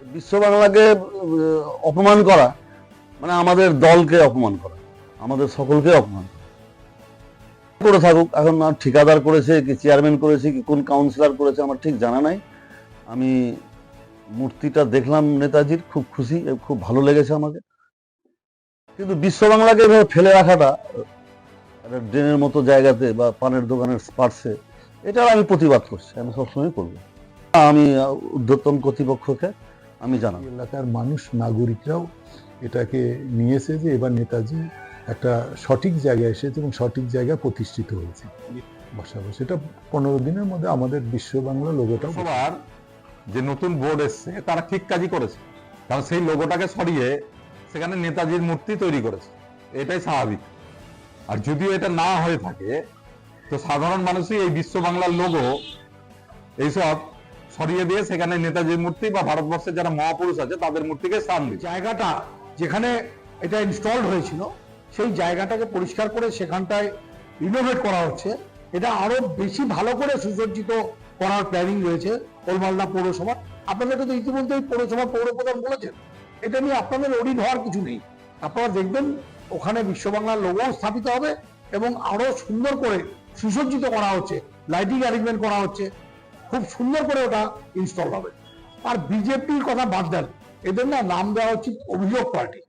বিশ্ব বাংলাকে অপমান করা মানে আমাদের দলকে অপমান করা, আমাদের সকলকে অপমান করা। থাকুক, এখন আর ঠিকাদার করেছে, কি চেয়ারম্যান করেছে, কি কোন কাউন্সিলর করেছে, আমার ঠিক জানা নাই। আমি মূর্তিটা দেখলাম নেতাজির, খুব খুশি, খুব ভালো লেগেছে আমাকে। কিন্তু বিশ্ব বাংলাকে এভাবে ফেলে রাখাটা ড্রেনের মতো জায়গাতে বা পানের দোকানের স্পার্সে এটা আমি প্রতিবাদ করছি, আমি সবসময় করব। আমি ঊর্ধ্বতন কর্তৃপক্ষকে আমি জানাব। এলাকার মানুষ নাগরিকরাও এটাকে নিয়েছে যে এবার নেতাজি একটা সঠিক জায়গায় এসেছে এবং সঠিক জায়গায় প্রতিষ্ঠিত হয়েছে। বসাবো। সেটা পনেরো দিনের মধ্যে আমাদের বিশ্ব বাংলা লোগোটাও সবার যে নতুন বোর্ড এসছে তারা ঠিক কাজই করেছে। কারণ সেই লোগোটাকে সরিয়ে সেখানে নেতাজির মূর্তি তৈরি করেছে। এটাই স্বাভাবিক। আর যদিও এটা না হয়ে থাকে তো সাধারণ মানুষই এই বিশ্ব বাংলার লোগো এইসব সরিয়ে দিয়ে সেখানে নেতাজির মূর্তি বা ভারতবর্ষের যারা মহাপুরুষ আছে, তাদের মূর্তিকে স্থান দিচ্ছে জায়গাটা যেখানে এটা ইনস্টলড হয়েছিল, সেই জায়গাটাকে পরিষ্কার করে সেখানটায় রিনোভেট করা হচ্ছে। এটা আরও বেশি ভালো করে সুসজ্জিত করার প্ল্যানিং রয়েছে ওলমালদা পৌরসভা। আপনাদেরকে তো ইতিমধ্যে পৌরসভা পৌরপ্রধান বলেছেন। এটা নিয়ে আপনাদের অডিট হওয়ার কিছু নেই। আপনারা দেখবেন ওখানে বিশ্ব বাংলার লোগো স্থাপিত হবে এবং আরও সুন্দর করে সুসজ্জিত করা হচ্ছে লাইটিং অ্যারেঞ্জমেন্ট করা হচ্ছে। খুব সুন্দর করে ওটা ইনস্টল হবে। আর বিজেপির কথা বাদ দেন, এদের না নাম দেওয়া উচিত অভিযোগ পার্টি।